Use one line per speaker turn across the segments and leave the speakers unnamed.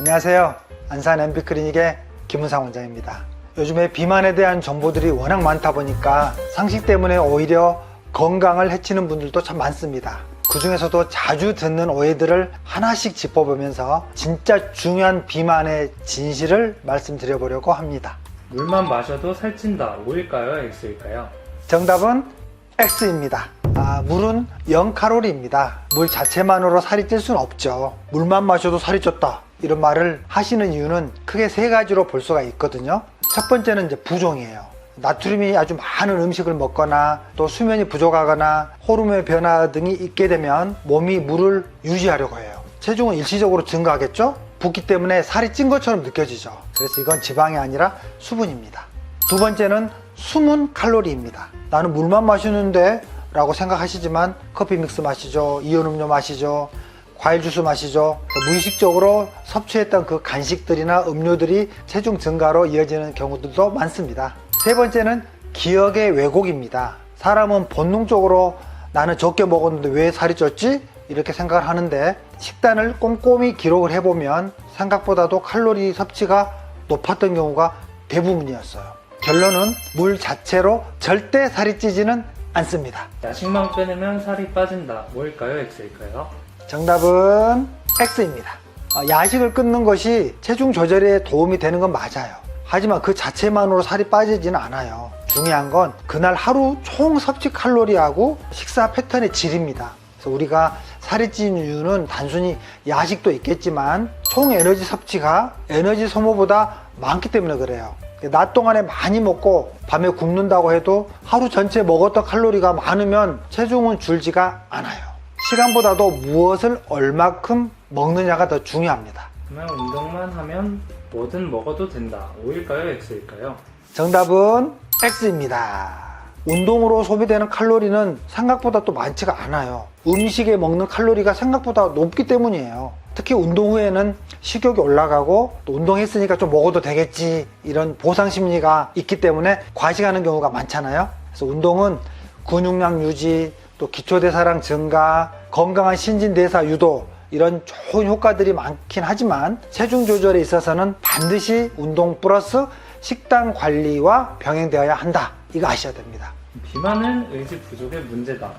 안녕하세요. 안산 MB클리닉의 김은상 원장입니다. 요즘에 비만에 대한 정보들이 워낙 많다 보니까 상식 때문에 오히려 건강을 해치는 분들도 참 많습니다. 그 중에서도 자주 듣는 오해들을 하나씩 짚어보면서 진짜 중요한 비만의 진실을 말씀드려보려고 합니다.
물만 마셔도 살찐다. O일까요? X일까요?
정답은 X입니다. 아, 물은 0칼로리입니다. 물 자체만으로 살이 찔 수는 없죠. 물만 마셔도 살이 쪘다. 이런 말을 하시는 이유는 크게 세 가지로 볼 수가 있거든요. 첫 번째는 이제 부종이에요. 나트륨이 아주 많은 음식을 먹거나 또 수면이 부족하거나 호르몬의 변화 등이 있게 되면 몸이 물을 유지하려고 해요. 체중은 일시적으로 증가하겠죠? 붓기 때문에 살이 찐 것처럼 느껴지죠. 그래서 이건 지방이 아니라 수분입니다. 두 번째는 숨은 칼로리입니다. 나는 물만 마시는데 라고 생각하시지만 커피 믹스 마시죠. 이온 음료 마시죠. 과일 주스 마시죠. 무의식적으로 섭취했던 그 간식들이나 음료들이 체중 증가로 이어지는 경우들도 많습니다. 세 번째는 기억의 왜곡입니다. 사람은 본능적으로 나는 적게 먹었는데 왜 살이 쪘지? 이렇게 생각을 하는데 식단을 꼼꼼히 기록을 해보면 생각보다도 칼로리 섭취가 높았던 경우가 대부분이었어요. 결론은 물 자체로 절대 살이 찌지는 않습니다.
야식만 빼내면 살이 빠진다. O일까요? X일까요?
정답은 X입니다. 어, 야식을 끊는 것이 체중 조절에 도움이 되는 건 맞아요. 하지만 그 자체만으로 살이 빠지지는 않아요. 중요한 건 그날 하루 총 섭취 칼로리하고 식사 패턴의 질입니다. 그래서 우리가 살이 찌는 이유는 단순히 야식도 있겠지만 총 에너지 섭취가 에너지 소모보다 많기 때문에 그래요. 낮 동안에 많이 먹고 밤에 굶는다고 해도 하루 전체 먹었던 칼로리가 많으면 체중은 줄지가 않아요. 시간보다도 무엇을 얼마큼 먹느냐가 더 중요합니다.
그러면 운동만 하면 뭐든 먹어도 된다. O일까요? X일까요?
정답은 X입니다. 운동으로 소비되는 칼로리는 생각보다 또 많지가 않아요. 음식에 먹는 칼로리가 생각보다 높기 때문이에요. 특히 운동 후에는 식욕이 올라가고 또 운동했으니까 좀 먹어도 되겠지 이런 보상 심리가 있기 때문에 과식하는 경우가 많잖아요. 그래서 운동은 근육량 유지, 또 기초대사량 증가, 건강한 신진대사 유도 이런 좋은 효과들이 많긴 하지만 체중 조절에 있어서는 반드시 운동 플러스 식단 관리와 병행되어야 한다. 이거 아셔야 됩니다.
비만은 의지 부족의 문제다.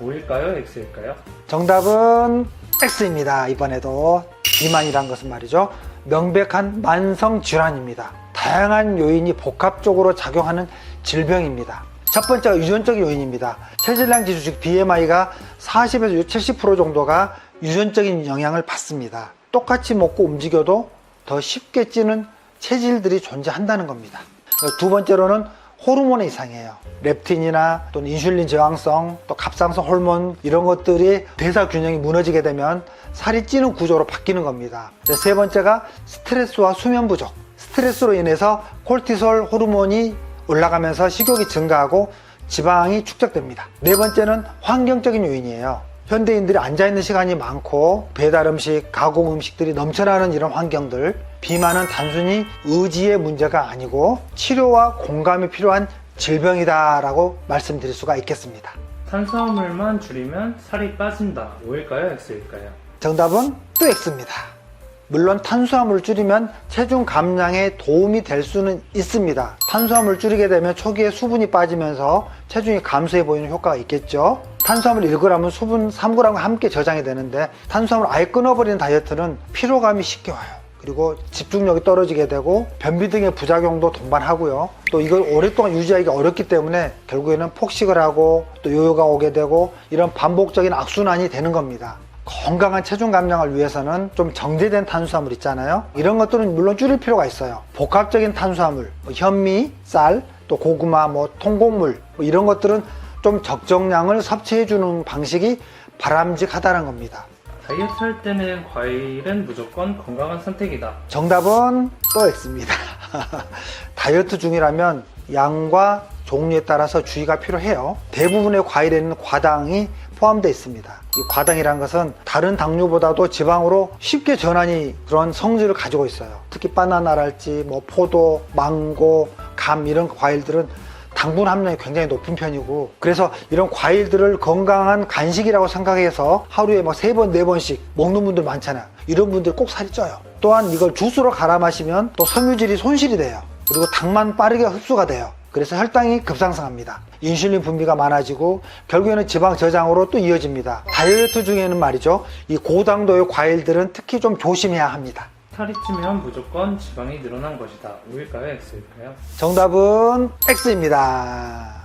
O일까요? X일까요?
정답은 X입니다. 이번에도 비만이란 것은 말이죠. 명백한 만성 질환입니다. 다양한 요인이 복합적으로 작용하는 질병입니다. 첫 번째가 유전적인 요인입니다. 체질량 지수 즉 BMI가 40에서 70% 정도가 유전적인 영향을 받습니다. 똑같이 먹고 움직여도 더 쉽게 찌는 체질들이 존재한다는 겁니다. 두 번째로는 호르몬의 이상이에요. 렙틴이나 또는 인슐린 저항성, 또 갑상선 호르몬 이런 것들이 대사 균형이 무너지게 되면 살이 찌는 구조로 바뀌는 겁니다. 세 번째가 스트레스와 수면 부족. 스트레스로 인해서 콜티솔 호르몬이 올라가면서 식욕이 증가하고 지방이 축적됩니다. 네 번째는 환경적인 요인이에요. 현대인들이 앉아있는 시간이 많고 배달 음식, 가공 음식들이 넘쳐나는 이런 환경들 비만은 단순히 의지의 문제가 아니고 치료와 공감이 필요한 질병이다라고 말씀드릴 수가 있겠습니다.
탄수화물만 줄이면 살이 빠진다. O일까요? X일까요?
정답은 또 X입니다. 물론 탄수화물을 줄이면 체중 감량에 도움이 될 수는 있습니다. 탄수화물을 줄이게 되면 초기에 수분이 빠지면서 체중이 감소해 보이는 효과가 있겠죠. 탄수화물 1g은 수분 3g과 함께 저장이 되는데 탄수화물 아예 끊어버리는 다이어트는 피로감이 쉽게 와요. 그리고 집중력이 떨어지게 되고 변비 등의 부작용도 동반하고요. 또 이걸 오랫동안 유지하기가 어렵기 때문에 결국에는 폭식을 하고 또 요요가 오게 되고 이런 반복적인 악순환이 되는 겁니다. 건강한 체중 감량을 위해서는 좀 정제된 탄수화물 있잖아요. 이런 것들은 물론 줄일 필요가 있어요. 복합적인 탄수화물, 뭐 현미, 쌀, 또 고구마, 뭐 통곡물 뭐 이런 것들은 좀 적정량을 섭취해 주는 방식이 바람직하다는 겁니다.
다이어트 할 때는 과일은 무조건 건강한 선택이다.
정답은 또 X입니다. 다이어트 중이라면 양과 종류에 따라서 주의가 필요해요. 대부분의 과일에는 과당이 포함되어 있습니다. 이 과당이란 것은 다른 당류보다도 지방으로 쉽게 전환이 그런 성질을 가지고 있어요. 특히 바나나랄지 뭐 포도, 망고, 감 이런 과일들은 당분 함량이 굉장히 높은 편이고 그래서 이런 과일들을 건강한 간식이라고 생각해서 하루에 막 세 번, 네 번씩 먹는 분들 많잖아요. 이런 분들 꼭 살이 쪄요. 또한 이걸 주스로 갈아 마시면 또 섬유질이 손실이 돼요. 그리고 당만 빠르게 흡수가 돼요. 그래서 혈당이 급상승합니다. 인슐린 분비가 많아지고 결국에는 지방 저장으로 또 이어집니다. 다이어트 중에는 말이죠. 이 고당도의 과일들은 특히 좀 조심해야 합니다.
살이 찌면 무조건 지방이 늘어난 것이다. O일까요? X일까요?
정답은 X입니다.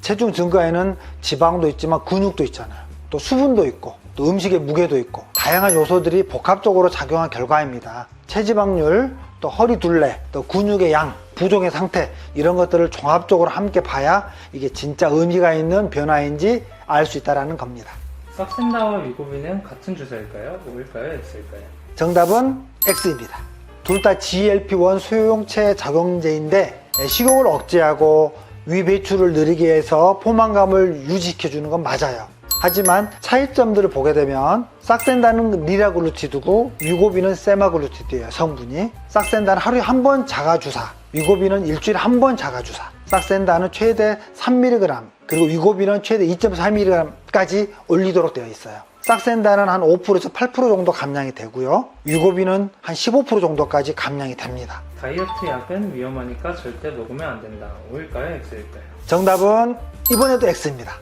체중 증가에는 지방도 있지만 근육도 있잖아요. 또 수분도 있고 또 음식의 무게도 있고 다양한 요소들이 복합적으로 작용한 결과입니다. 체지방률, 또 허리 둘레, 또 근육의 양, 부종의 상태 이런 것들을 종합적으로 함께 봐야 이게 진짜 의미가 있는 변화인지 알 수 있다는 겁니다.
싹센다와 위고비는 같은 주사일까요? O일까요? X일까요?
정답은 X입니다. 둘 다 GLP-1 소용체 작용제인데 식욕을 억제하고 위 배출을 느리게 해서 포만감을 유지시켜주는 건 맞아요. 하지만 차이점들을 보게 되면 싹센다는 리라글루티드고 위고비는 세마글루티드예요 성분이 싹센다는 하루에 한 번 자가주사 위고비는 일주일에 한 번 자가주사 싹센다는 최대 3mg 그리고 위고비는 최대 2.4mg까지 올리도록 되어 있어요 싹센다는 한 5%에서 8% 정도 감량이 되고요 위고비는 한 15% 정도까지 감량이 됩니다
다이어트 약은 위험하니까 절대 먹으면 안 된다. O일까요? X일까요?
정답은 이번에도 X입니다.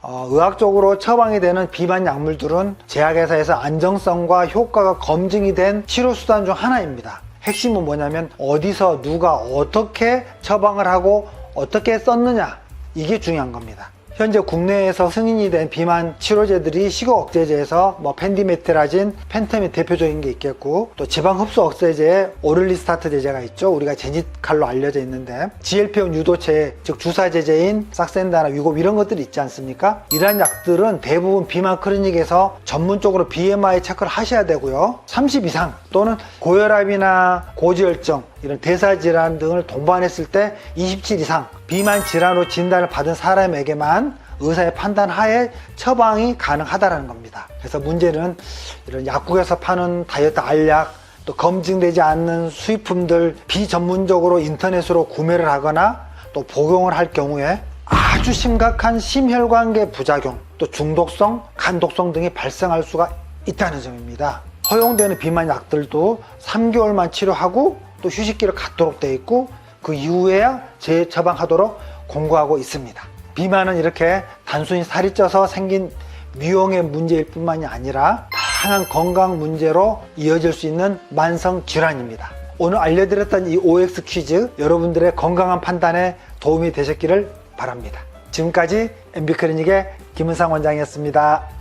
어, 의학적으로 처방이 되는 비만 약물들은 제약회사에서 안정성과 효과가 검증이 된 치료 수단 중 하나입니다. 핵심은 뭐냐면 어디서 누가 어떻게 처방을 하고 어떻게 썼느냐 이게 중요한 겁니다. 현재 국내에서 승인이 된 비만 치료제들이 식욕 억제제에서 뭐 펜디메트라진, 펜텀이 대표적인 게 있겠고 또 지방 흡수 억제제에 오를리스타트 제제가 있죠. 우리가 제니칼로 알려져 있는데 GLP-1 유도체 즉 주사 제제인 싹센다나 위곱 이런 것들이 있지 않습니까? 이러한 약들은 대부분 비만 클리닉에서 전문적으로 BMI 체크를 하셔야 되고요. 30 이상 또는 고혈압이나 고지혈증 이런 대사질환 등을 동반했을 때 27 이상 비만 질환으로 진단을 받은 사람에게만 의사의 판단 하에 처방이 가능하다는 겁니다. 그래서 문제는 이런 약국에서 파는 다이어트 알약 또 검증되지 않는 수입품들 비전문적으로 인터넷으로 구매를 하거나 또 복용을 할 경우에 아주 심각한 심혈관계 부작용 또 중독성, 간독성 등이 발생할 수가 있다는 점입니다. 허용되는 비만 약들도 3개월만 치료하고 또 휴식기를 갖도록 되어 있고 그 이후에야 재처방하도록 공고하고 있습니다. 비만은 이렇게 단순히 살이 쪄서 생긴 미용의 문제일 뿐만이 아니라 다양한 건강 문제로 이어질 수 있는 만성 질환입니다. 오늘 알려드렸던 이 OX 퀴즈 여러분들의 건강한 판단에 도움이 되셨기를 바랍니다. 지금까지 MB클리닉의 김은상 원장이었습니다.